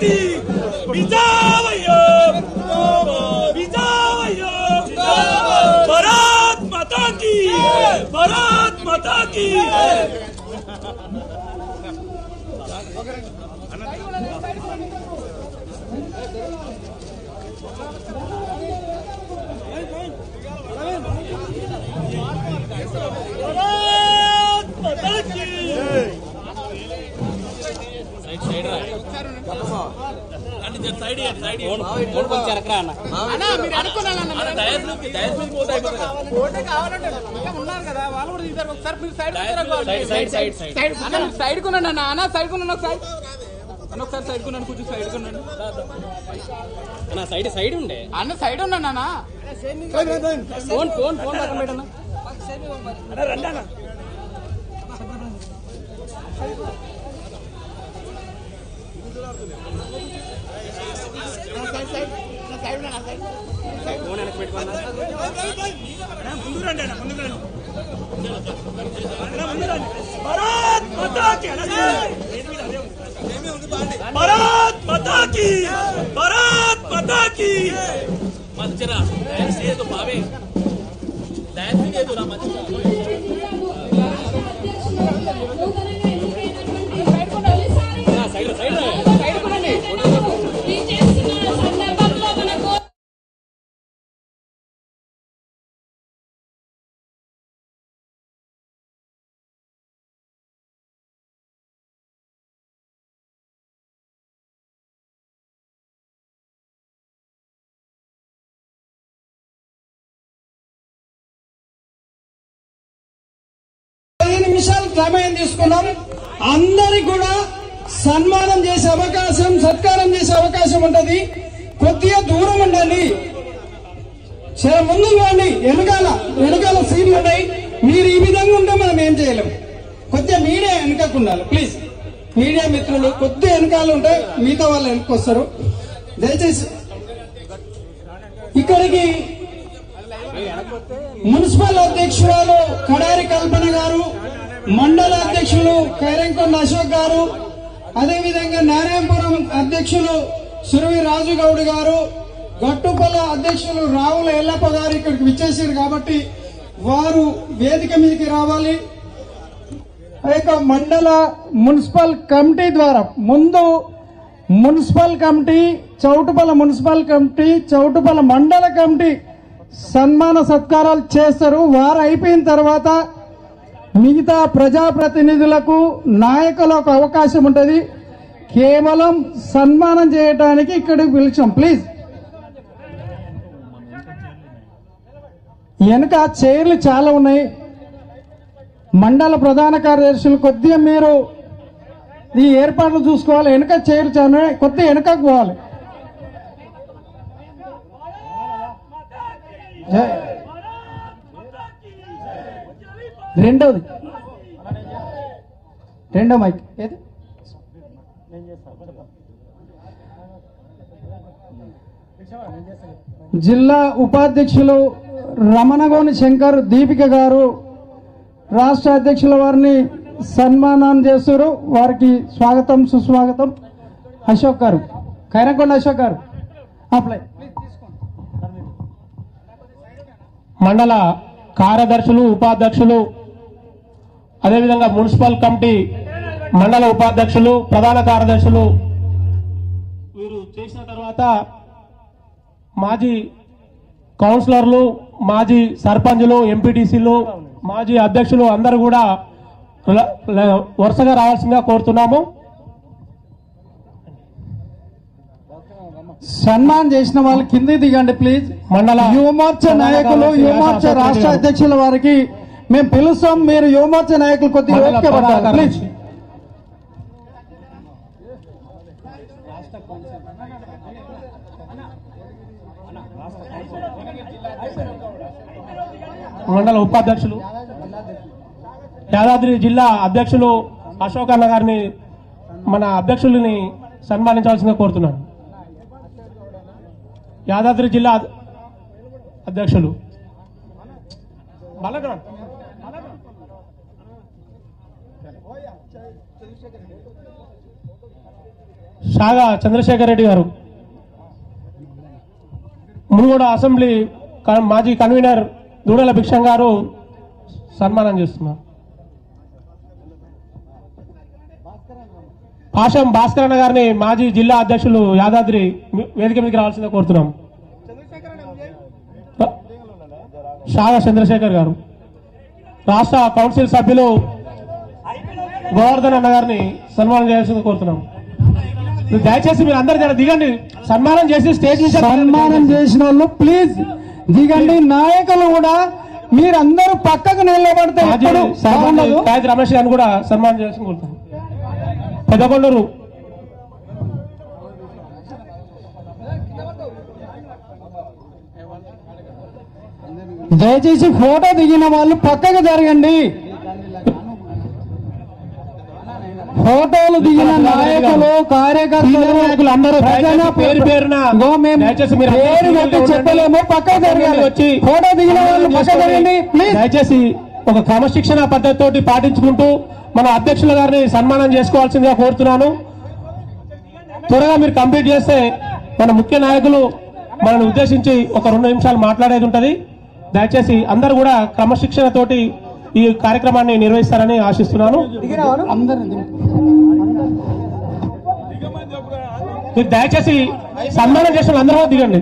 Janata party విజయవయ్యో విజయవయ్యో భారత్ మాతా కీ భారత్ మాతా కీ భారత్ ఉన్నారు కదా వాళ్ళు కూడా ఒకసారి మీరు సైడ్ సైడ్ సైడ్ సైడ్. అన్న సైడ్ కొనండి అన్న అన్న సైడ్ కొనండి ఒకసారి. అన్న ఒకసారి సైడ్ కొనండి కొంచెం సైడ్ కొనండి. నా సైడ్ సైడ్ ఉండే. అన్న సైడ్ ఉన్నాను అన్న. ఫోన్ ఫోన్ ఫోన్ పక్కన పెట్టన్నా. రండి అన్న అన్న. భారత్ మాతా కీ అన్న, భారత్ మాతా కీ భారత్ మాతా కీ మంచిరా డాన్స్ లేదు బావే డాన్స్ లేదు నా మంచి సైడ్ సైడ్ నిమిషాలు సమయం తీసుకున్నాం అందరికి కూడా సన్మానం చేసే అవకాశం సత్కారం చేసే అవకాశం ఉంటది. కొద్దిగా దూరం ఉండండి. చాలా ముందుకు పోండి. వెనకాల వెనకాల సీట్లు ఉన్నాయి. మీరు ఈ విధంగా ఉంటే మనం ఏం చేయలేం. కొద్దిగా మీడియా వెనకకు ఉండాలి. ప్లీజ్. మీడియా మిత్రులు కొద్దిగా వెనకాల ఉంటే మిగతా వాళ్ళు వెనక్కి వస్తారు. దయచేసి ఇక్కడికి మున్సిపల్ అధ్యక్షురాలు కడారి కల్పన గారు మండల అధ్యక్షులు కైరంకొండ అశోక్ గారు అదేవిధంగా నారాయణపురం అధ్యక్షులు సురవి రాజు గౌడ్ గారు గట్టుపల్ల అధ్యక్షులు రావుల ఎల్లప్ప గారు ఇక్కడికి విచ్చేసారు కాబట్టి వారు వేదిక మీదకి రావాలి. ఆ యొక్క మండల మున్సిపల్ కమిటీ ద్వారా ముందు municipal committee Choutuppal municipal committee Choutuppal మండల కమిటీ సన్మాన సత్కారాలు చేస్తారు. వారు అయిపోయిన తర్వాత మిగతా ప్రజాప్రతినిధులకు నాయకులకు అవకాశం ఉంటుంది. కేవలం సన్మానం చేయడానికి ఇక్కడికి పిలిచాం. ప్లీజ్. వెనక చైర్లు చాలా ఉన్నాయి. మండల ప్రధాన కార్యదర్శులు కొద్దిగా మీరు ఈ ఏర్పాట్లు చూసుకోవాలి. వెనక చైర్లు చాలా ఉన్నాయి. కొద్దిగా వెనకకు పోవాలి జై- రెండోది. రెండో మైక్. ఏది? జిల్లా ఉపాధ్యక్షులు రమణగోని శంకర్ దీపిక గారు రాష్ట్ర అధ్యక్షుల వారిని సన్మానం చేస్తారు వారికి స్వాగతం సుస్వాగతం. అశోక్ గారు. కైరంకొండ అశోక్ గారు. అప్లై. మండల కార్యదర్శులు ఉపాధ్యక్షులు అదేవిధంగా మున్సిపల్ కమిటీ మండల ఉపాధ్యక్షులు ప్రధాన కార్యదర్శులు వీరు చేసిన తర్వాత మాజీ కౌన్సిలర్లు మాజీ సర్పంచులు ఎంపీటీసీలు మాజీ అధ్యక్షులు అందరూ కూడా వరుసగా రావాల్సిందిగా కోరుతున్నాము. సన్మాన్ చేసిన వాళ్ళు కింద దిగండి ప్లీజ్ మండల యువమోర్చ నాయకులు యువమోర్చ రాష్ట్ర అధ్యక్షుల వారికి మేము పిలుస్తాం మీరు యువమోర్చ నాయకులు కొద్దిగా ఓపిక ప్లీజ్. మండల ఉపాధ్యక్షులు యాదాద్రి జిల్లా అధ్యక్షులు అశోక్ అన్న గారిని మన అధ్యక్షులని సన్మానించాల్సిందిగా కోరుతున్నాను యాదాద్రి జిల్లా అధ్- అధ్యక్షులు బలరాం. కాగా చంద్రశేఖర్ రెడ్డి గారు. మునుగోడు అసెంబ్లీ మాజీ కన్వీనర్ దూడల భిక్షం గారు సన్మానం చేస్తున్నారు. పాషం భాస్కర్ గారిని మాజీ జిల్లా అధ్యక్షులు యాదాద్రి వేదిక మీదకి రావాల్సిందే కోరుతున్నాం. షాగా చంద్రశేఖర్ గారు. రాష్ట్ర కౌన్సిల్ సభ్యులు గోవర్ధన్ అన్న గారిని సన్మానం చేయాల్సిందిగా కోరుతున్నాం. దయచేసి మీరు అందరు జర దిగండి. సన్మానం చేసి స్టేజ్ నుంచి సన్మానం చేసిన వాళ్ళు ప్లీజ్ దిగండి. నాయకులు కూడా మీరందరూ పక్కకు నిలబడితే రమేష్ గారిని కూడా సన్మానం కోరుతున్నాం పెద్దకొండూరు దయచేసి ఫోటో దిగిన వాళ్ళు పక్కకు జరగండి. ఫోటోలు దిగిన నాయకులు కార్యకర్తలు పేరు పేరున పేరు పెట్టి. చెప్పలేము జరగాలి వచ్చి ఫోటో దిగిన వాళ్ళు జరగండి దయచేసి ఒక క్రమశిక్షణ పద్ధతితోటి పాటించుకుంటూ మన అధ్యక్షుల గారిని సన్మానం చేసుకోవాల్సిందిగా కోరుతున్నాను. త్వరగా మీరు కంప్లీట్ చేస్తే మన ముఖ్య నాయకులు మనల్ని ఉద్దేశించి ఒక రెండు నిమిషాలు మాట్లాడేది ఉంటది. దయచేసి అందరూ కూడా క్రమశిక్షణతోటి ఈ కార్యక్రమాన్ని నిర్వహిస్తారని ఆశిస్తున్నాను. మీరు దయచేసి సన్మానం చేసిన అందరూ దిగండి.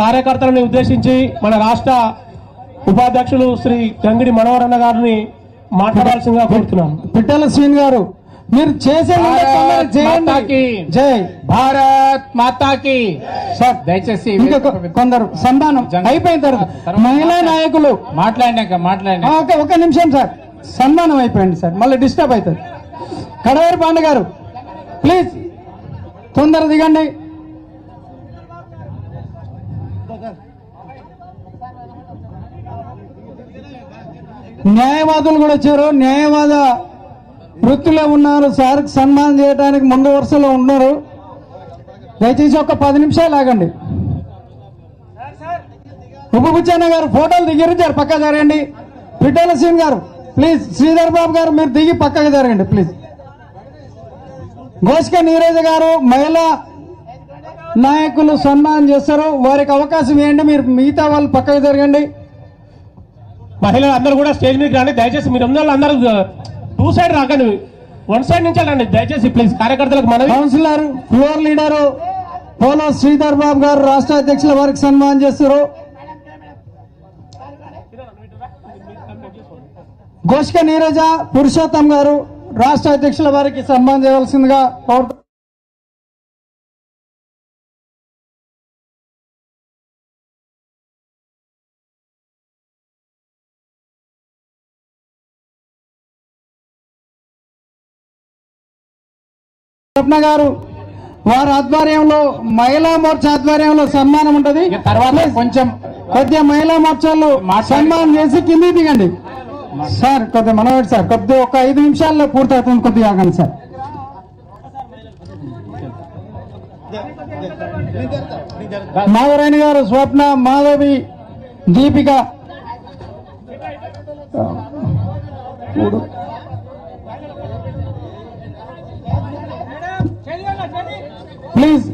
కార్యకర్తలను ఉద్దేశించి మన రాష్ట్ర ఉపాధ్యక్షులు శ్రీ గంగిడి మనోహరన్న గారిని మాట్లాడాల్సిందిగా కోరుతున్నాను. పిట్టాల శ్రీన్ గారు మీరు చేసే చేయండి. జై. భారత్ మాతాకి. సార్ దయచేసి కొందరు జంగ- అయిపోయిన తర్వాత మహిళా నాయకులు. మాట్లాడినాక ఓకే ఒక నిమిషం సార్. సన్మానం అయిపోయింది సార్. మళ్ళీ డిస్టర్బ్ అవుతుంది. కడవారి పాండ గారు ప్లీజ్. తొందర దిగండి. న్యాయవాదులు కూడా వచ్చారు. న్యాయవాద వృత్తిలో ఉన్నారు సార్ సన్మానం చేయడానికి ముందు వరుసలో ఉన్నారు. దయచేసి ఒక పది నిమిషాలు ఆగండి. ఉపబుచ్చన్న గారు ఫోటోలు దిగారు జర పక్క జరగండి. పిట్టల సీన్ గారు ప్లీజ్ శ్రీధర్ బాబు గారు మీరు దిగి పక్కకు జరగండి ప్లీజ్. గోష్క నీరజ్ గారు మహిళా నాయకులు సన్మానం చేస్తారు. వారికి అవకాశం ఇవ్వండి మీరు మిగతా వాళ్ళు పక్కకు జరగండి. మహిళలు అందరూ కూడా స్టేజ్ మీద రండి. దయచేసి మీరు అందరూ అందరూ టూ సైడ్ రాకండి. వన్ సైడ్ నుంచి వెళ్ళండి. దయచేసి ప్లీజ్ కార్యకర్తలకు మన కౌన్సిలర్ ఫ్లోర్ లీడరు పోలో శ్రీధర్ బాబు గారు రాష్ట్ర అధ్యక్షుల వారికి సన్మానం చేస్తారు గోష్క నీరజ పురుషోత్తం గారు రాష్ట్ర అధ్యక్షుల వారికి సన్మానం చేయవలసిందిగా కోరుతూ స్వప్న గారు వారి ఆధ్వర్యంలో మహిళా మోర్చా ఆధ్వర్యంలో సన్మానం ఉంటది. తర్వాత కొంచెం కొద్దిగా మహిళా మోర్చాలు సన్మానం చేసి కిందికి దిగండి. సార్ కొద్దిగా మనవాడు సార్ కొద్దిగా ఒక ఐదు నిమిషాల్లో పూర్తవుతుంది కొద్దిగా ఆగండి సార్. మాధవరాణి గారు స్వప్న మాధవి దీపిక. ప్లీజ్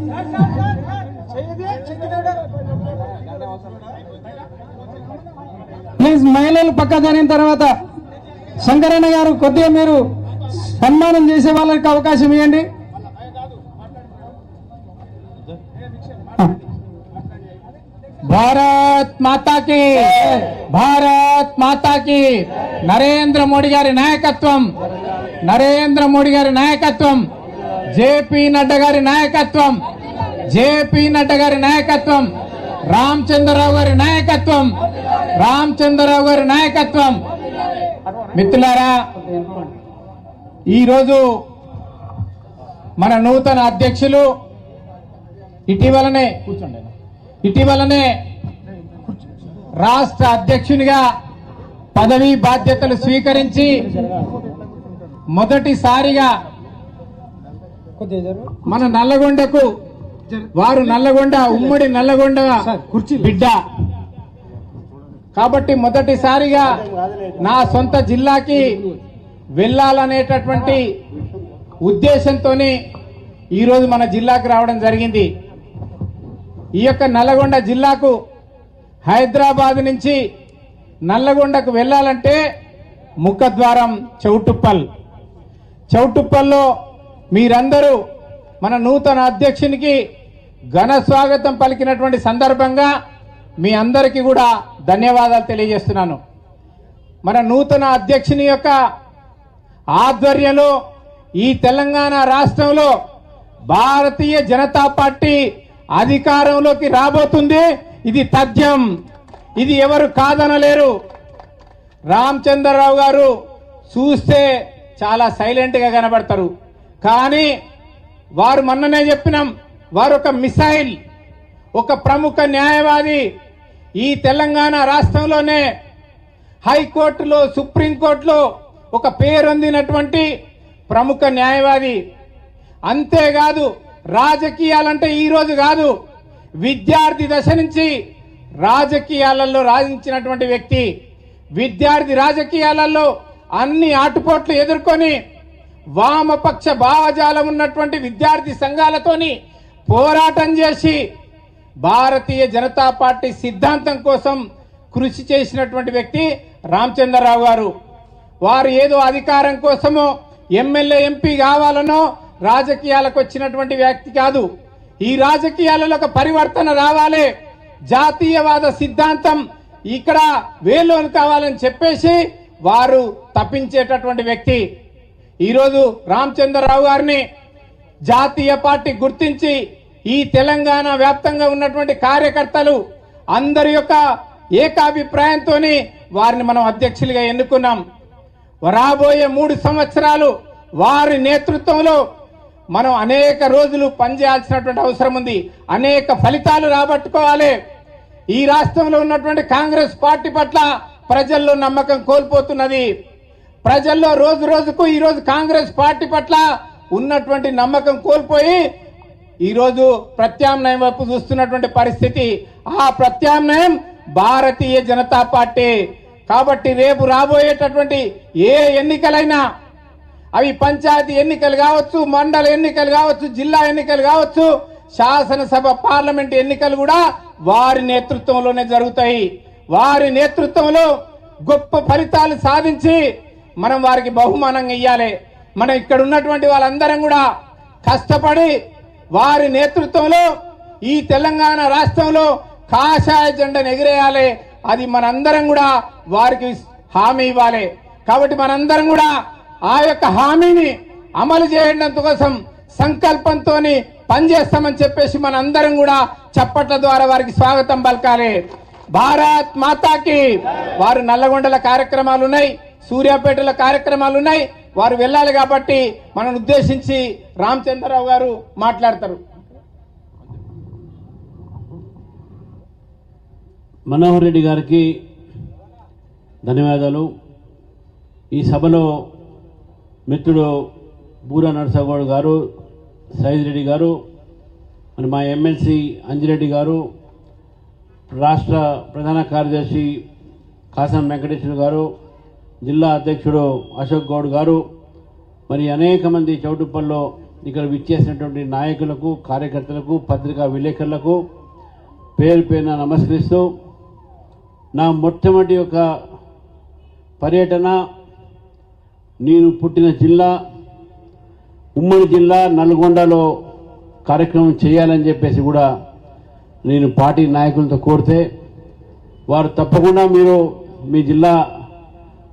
ప్లీజ్ మహిళలు పక్క జరిగిన తర్వాత శంకరన్న గారు కొద్దిగా మీరు సన్మానం చేసే వాళ్ళకి అవకాశం ఇవ్వండి. భారత్ మాతాకి భారత్ మాతాకి నరేంద్ర మోడీ గారి నాయకత్వం నరేంద్ర మోడీ గారి నాయకత్వం. జేపీ నడ్డా గారి నాయకత్వం. జేపీ నడ్డా గారి నాయకత్వం. రామచంద్రరావు గారి నాయకత్వం. రామచంద్రరావు గారి నాయకత్వం. మిత్రులారా ఈరోజు మన నూతన అధ్యక్షులు ఇటీవలనే ఇటీవలనే రాష్ట్ర అధ్యక్షునిగా పదవీ బాధ్యతలు స్వీకరించి మొదటిసారిగా మన నల్లగొండకు వారు నల్లగొండ ఉమ్మడి నల్లగొండ బిడ్డ. కాబట్టి మొదటిసారిగా నా సొంత జిల్లాకి వెళ్ళాలనేటటువంటి ఉద్దేశంతోనే ఈరోజు మన జిల్లాకు రావడం జరిగింది. ఈ యొక్క నల్లగొండ జిల్లాకు హైదరాబాద్ నుంచి నల్లగొండకు వెళ్ళాలంటే ముఖద్వారం చౌటుప్పల్. చౌటుప్పల్లో మీరందరూ మన నూతన అధ్యక్షునికి ఘన స్వాగతం పలికినటువంటి సందర్భంగా మీ అందరికీ కూడా ధన్యవాదాలు తెలియజేస్తున్నాను. మన నూతన అధ్యక్షుని యొక్క ఆధ్వర్యంలో ఈ తెలంగాణ రాష్ట్రంలో భారతీయ జనతా పార్టీ అధికారంలోకి రాబోతుంది. ఇది తథ్యం. ఇది ఎవరు కాదనలేరు. రామచంద్రరావు గారు చూస్తే చాలా సైలెంట్గా కనబడతారు. కానీ వారు మొన్ననే చెప్పినాం వారు ఒక మిసైల్ ఒక ప్రముఖ న్యాయవాది ఈ తెలంగాణ రాష్ట్రంలోనే హైకోర్టులో సుప్రీంకోర్టులో ఒక పేరొందినటువంటి ప్రముఖ న్యాయవాది. అంతేకాదు రాజకీయాలంటే ఈరోజు కాదు విద్యార్థి దశ నుంచి రాజకీయాలలో రాజించినటువంటి వ్యక్తి. విద్యార్థి రాజకీయాలలో అన్ని ఆటుపోట్లు ఎదుర్కొని వామపక్ష భావజాలం ఉన్నటువంటి విద్యార్థి సంఘాలతోని పోరాటం చేసి భారతీయ జనతా పార్టీ సిద్ధాంతం కోసం కృషి చేసినటువంటి వ్యక్తి రామచంద్రరావు గారు. వారు ఏదో అధికారం కోసమో ఎమ్మెల్యే ఎంపీ కావాలనో రాజకీయాలకు వచ్చినటువంటి వ్యక్తి కాదు. ఈ రాజకీయాలలో ఒక పరివర్తన రావాలి. జాతీయవాద సిద్ధాంతం ఇక్కడ వేలోని కావాలని చెప్పేసి వారు తప్పించేటటువంటి వ్యక్తి. ఈరోజు రామచంద్రరావు గారిని జాతీయ పార్టీ గుర్తించి ఈ తెలంగాణ వ్యాప్తంగా ఉన్నటువంటి కార్యకర్తలు అందరి యొక్క ఏకాభిప్రాయంతో వారిని మనం అధ్యక్షులుగా ఎన్నుకున్నాం. రాబోయే మూడు సంవత్సరాలు వారి నేతృత్వంలో మనం అనేక రోజులు పనిచేయాల్సినటువంటి అవసరం ఉంది. అనేక ఫలితాలు రాబట్టుకోవాలి. ఈ రాష్ట్రంలో ఉన్నటువంటి కాంగ్రెస్ పార్టీ పట్ల ప్రజల్లో నమ్మకం కోల్పోతున్నది. ప్రజల్లో రోజు రోజుకు ఈరోజు కాంగ్రెస్ పార్టీ పట్ల ఉన్నటువంటి నమ్మకం కోల్పోయి ఈరోజు ప్రత్యామ్నాయం వైపు చూస్తున్నటువంటి పరిస్థితి. ఆ ప్రత్యామ్నాయం భారతీయ జనతా పార్టీ. కాబట్టి రేపు రాబోయేటటువంటి ఏ ఎన్నికలైనా అవి పంచాయతీ ఎన్నికలు కావచ్చు మండల ఎన్నికలు కావచ్చు జిల్లా ఎన్నికలు కావచ్చు శాసనసభ పార్లమెంట్ ఎన్నికలు కూడా వారి నేతృత్వంలోనే జరుగుతాయి. వారి నేతృత్వంలో గొప్ప ఫలితాలు సాధించి మనం వారికి బహుమానంగా ఇవ్వాలి మనం ఇక్కడ ఉన్నటువంటి వాళ్ళందరం కూడా కష్టపడి వారి నేతృత్వంలో ఈ తెలంగాణ రాష్ట్రంలో కాషాయ జెండను ఎగిరేయాలి. అది మనందరం కూడా వారికి హామీ ఇవ్వాలి. కాబట్టి మనందరం కూడా ఆ యొక్క హామీని అమలు చేయడం కోసం సంకల్పంతో పనిచేస్తామని చెప్పేసి మనందరం కూడా చప్పట్ల ద్వారా వారికి స్వాగతం పలకాలి. భారత్ మాతాకి వారు నల్లగొండల కార్యక్రమాలు ఉన్నాయి. సూర్యాపేటల కార్యక్రమాలు ఉన్నాయి. వారు వెళ్ళాలి కాబట్టి మనను ఉద్దేశించి రామచంద్రరావు గారు మాట్లాడతారు. మనోహర్ రెడ్డి గారికి ధన్యవాదాలు. ఈ సభలో మిత్రుడు బూరా నరసగౌడ్ గారు సైజ్ రెడ్డి గారు మరి మా ఎమ్మెల్సీ అంజిరెడ్డి గారు రాష్ట్ర ప్రధాన కార్యదర్శి కాసం వెంకటేశ్వర గారు జిల్లా అధ్యక్షుడు అశోక్ గౌడ్ గారు మరి అనేక మంది చౌటుప్పల్లో ఇక్కడ విచ్చేసినటువంటి నాయకులకు కార్యకర్తలకు పత్రికా విలేకరులకు పేరు పేరున నమస్కరిస్తూ నా మొట్టమొదటి యొక్క పర్యటన నేను పుట్టిన జిల్లా ఉమ్మడి జిల్లా నల్గొండలో కార్యక్రమం చేయాలని చెప్పేసి కూడా నేను పార్టీ నాయకులతో కోరితే వారు తప్పకుండా మీరు మీ జిల్లా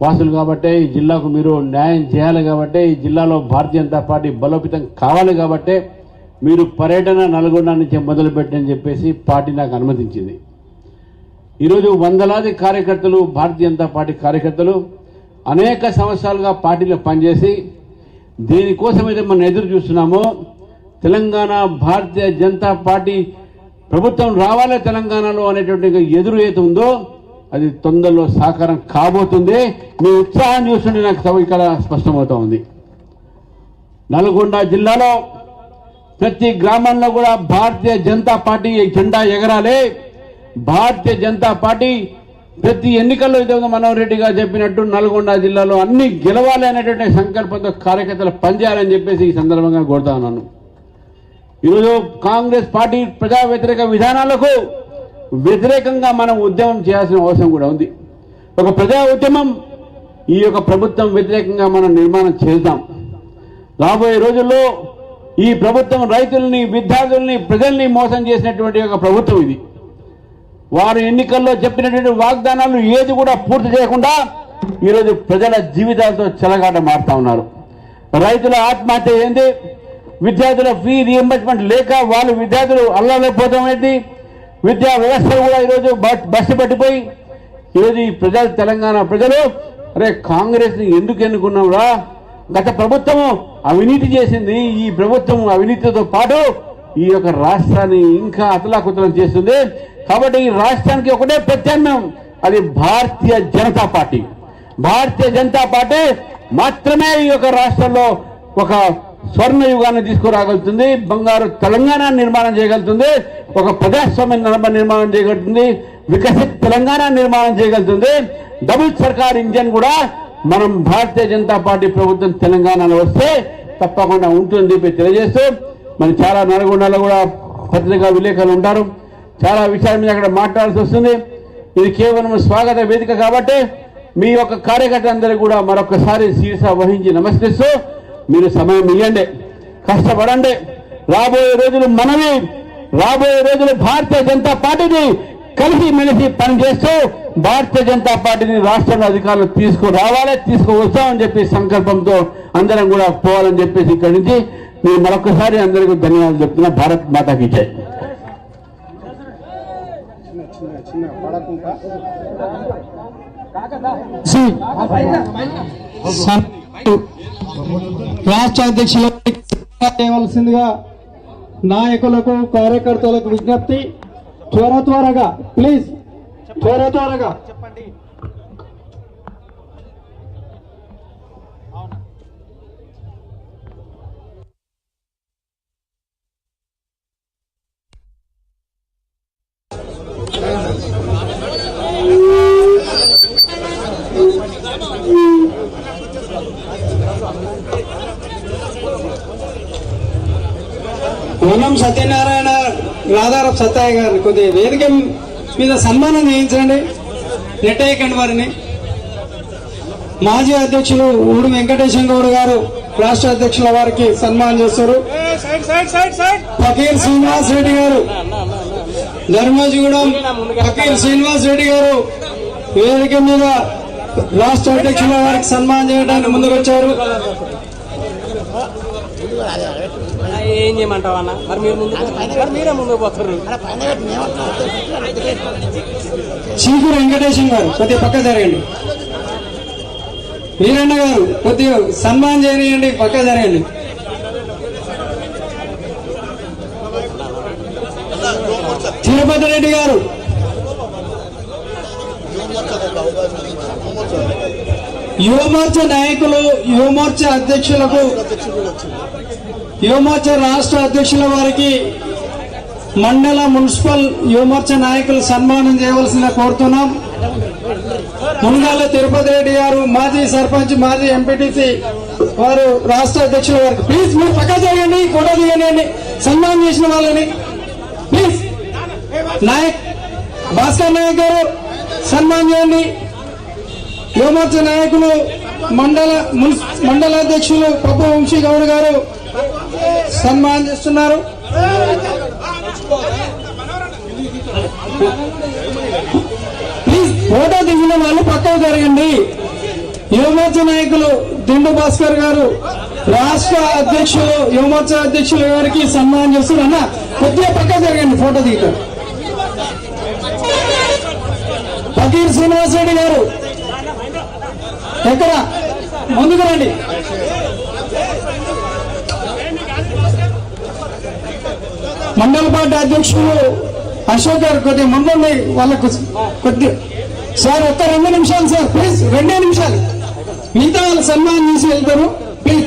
వాసులు కాబట్టి ఈ జిల్లాకు మీరు న్యాయం చేయాలి కాబట్టి ఈ జిల్లాలో భారతీయ జనతా పార్టీ బలోపేతం కావాలి కాబట్టి మీరు పర్యటన నల్గొండ నుంచి మొదలుపెట్టని చెప్పేసి పార్టీ నాకు అనుమతించింది. ఈరోజు వందలాది కార్యకర్తలు భారతీయ జనతా పార్టీ కార్యకర్తలు అనేక సంవత్సరాలుగా పార్టీలో పనిచేసి దేనికోసమైతే మనం ఎదురు చూస్తున్నామో తెలంగాణ భారతీయ జనతా పార్టీ ప్రభుత్వం రావాలి తెలంగాణలో అనేటువంటి ఎదురు ఏది ఉందో అది తొందరలో సాకారం కాబోతుంది. మీ ఉత్సాహం చూస్తుంటే నాకు సభ ఇక్కడ స్పష్టమవుతా ఉంది నల్గొండ జిల్లాలో ప్రతి గ్రామంలో కూడా భారతీయ జనతా పార్టీ జెండా ఎగరాలి. భారతీయ జనతా పార్టీ ప్రతి ఎన్నికల్లో ఇదే మనోహర్ రెడ్డి గారు చెప్పినట్టు నల్గొండ జిల్లాలో అన్ని గెలవాలి అనేటువంటి సంకల్పంతో కార్యకర్తలు పనిచేయాలని చెప్పేసి ఈ సందర్భంగా కోరుతా ఉన్నాను. ఈరోజు కాంగ్రెస్ పార్టీ ప్రజా వ్యతిరేక విధానాలకు వ్యతిరేకంగా మనం ఉద్యమం చేయాల్సిన అవసరం కూడా ఉంది. ఒక ప్రజా ఉద్యమం ఈ యొక్క ప్రభుత్వం వ్యతిరేకంగా మనం నిర్మాణం చేద్దాం. రాబోయే రోజుల్లో ఈ ప్రభుత్వం రైతుల్ని విద్యార్థుల్ని ప్రజల్ని మోసం చేసినటువంటి ఒక ప్రభుత్వం ఇది. వారు ఎన్నికల్లో చెప్పినటువంటి వాగ్దానాలు ఏది కూడా పూర్తి చేయకుండా ఈరోజు ప్రజల జీవితాలతో చెలగాట మారుతా ఉన్నారు. రైతుల ఆత్మహత్య ఏంది? విద్యార్థుల ఫీ రియంబర్స్మెంట్ లేక వాళ్ళు విద్యార్థులు అల్లలేకపోవడం ఏంటి? విద్యా వ్యవస్థ కూడా ఈరోజు బ- బస్సు పట్టిపోయి ఈరోజు ఈ ప్రజలు తెలంగాణ ప్రజలు అరే కాంగ్రెస్ని ఎందుకు ఎన్నుకున్నావురా? గత ప్రభుత్వం అవినీతి చేసింది. ఈ ప్రభుత్వం అవినీతితో పాటు ఈ యొక్క రాష్ట్రాన్ని ఇంకా అతలాకుతలం చేస్తుంది. కాబట్టి ఈ రాష్ట్రానికి ఒకటే ప్రత్యామ్నాయం. అది భారతీయ జనతా పార్టీ. భారతీయ జనతా పార్టీ మాత్రమే ఈ యొక్క రాష్ట్రంలో ఒక స్వర్ణ యుగాన్ని తీసుకురాగలుగుతుంది బంగారు తెలంగాణ నిర్మాణం చేయగలుగుతుంది ఒక ప్రజాస్వామ్య నిర్మాణం చేయగలుగుతుంది వికసిత్ తెలంగాణ నిర్మాణం చేయగలుగుతుంది. డబుల్ సర్కార్ ఇంజన్ కూడా మనం భారతీయ జనతా పార్టీ ప్రభుత్వం తెలంగాణలో వస్తే తప్పకుండా ఉంటుంది చెప్పి తెలియజేస్తూ మరి చాలా నల్గొండలో కూడా పత్రికా విలేకరులు ఉంటారు. చాలా విషయాల మీద అక్కడ మాట్లాడాల్సి వస్తుంది. ఇది కేవలం స్వాగత వేదిక కాబట్టి మీ యొక్క కార్యకర్తలందరికీ కూడా మరొకసారి శీర్ష వహించి నమస్కరిస్తూ మీరు సమయం ఇవ్వండి కష్టపడండి. రాబోయే రోజులు మనవి. రాబోయే రోజులు భారతీయ జనతా పార్టీని కలిసి మెలిసి పనిచేస్తూ భారతీయ జనతా పార్టీని రాష్ట్రంలో అధికారులు తీసుకురావాలి తీసుకువస్తామని చెప్పి సంకల్పంతో అందరం కూడా పోవాలని చెప్పేసి ఇక్కడి నుంచి నేను మరొకసారి అందరికీ ధన్యవాదాలు చెప్తున్నా. భారత్ మాతాకి జై. రాష్ట్ర అధ్యక్షులు చేయవలసిందిగా నాయకులకు కార్యకర్తలకు విజ్ఞప్తి. త్వర త్వరగా ప్లీజ్ త్వర త్వరగా. వనం సత్యనారాయణ రాధారపు సత్తాయి గారిని కొద్దిగా వేదిక మీద సన్మానం చేయించండి. నెట్టయ్యకండి వారిని. మాజీ అధ్యక్షులు ఊడు వెంకటేశం గౌడ్ గారు రాష్ట్ర అధ్యక్షుల వారికి సన్మానం చేస్తారు. ఫకీర్ శ్రీనివాస్ రెడ్డి గారు ధర్మజగూడెం ఫకీర్ శ్రీనివాస్ రెడ్డి గారు వేదిక మీద రాష్ట్ర అధ్యక్షుల వారికి సన్మానం చేయడానికి ముందుకొచ్చారు. ఏం చేయమంటావు అన్న? మరి మీరు ముందు మరి మీరే ముందుకు పోతారు. చీకురు వెంకటేశం గారు కొద్దిగా పక్క జరగండి వీరన్న గారు కొద్దిగా సన్మానం చేయనియండి పక్క జరగండి తిరుపతి రెడ్డి గారు. యువమోర్చ నాయకులు యువమోర్చ అధ్యక్షులకు యువమోర్చ రాష్ట్ర అధ్యక్షుల వారికి మండల మున్సిపల్ యువమోర్చ నాయకులు సన్మానం చేయవలసిందిగా కోరుతున్నాం. మునగాల తిరుపతి రెడ్డి గారు మాజీ సర్పంచ్ మాజీ ఎంపీటీసీ వారు రాష్ట్ర అధ్యక్షుల వారికి. ప్లీజ్ మీరు పక్క చేయండి ఫోటో తీయండి సన్మానం చేసిన వాళ్ళని. ప్లీజ్. నాయక్ భాస్కర్ నాయక్ గారు సన్మానం చేయండి. యువమోర్చ నాయకులు మండల మున్సి- మండల అధ్యక్షులు పప్పు వంశీ గౌడ్ గారు సన్మానం చేస్తున్నారు. ప్లీజ్ ఫోటో దిగిన వాళ్ళు పక్కకు జరగండి. యువమోర్చ నాయకులు దిండు భాస్కర్ గారు రాష్ట్ర అధ్యక్షులు యువమోర్చ అధ్యక్షులు గారికి సన్మానం చేస్తున్నారు. అన్న కొద్దిగా పక్క జరగండి ఫోటో దిగుతారు ఫకీర్ శ్రీనివాసరెడ్డి గారు ఎక్కడ? ముందుకు రండి. మండల పార్టీ అధ్యక్షులు అశోక్ గారు కొద్ది ముందుండి వాళ్ళకు కొద్ది సార్ ఒక్క రెండు నిమిషాలు సార్ ప్లీజ్ రెండే నిమిషాలు. మిగతా వాళ్ళు సన్మానం చేసి వెళ్తారు. ప్లీజ్.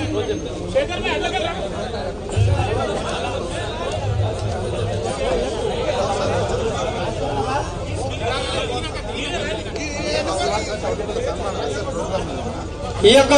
ఈ యొక్క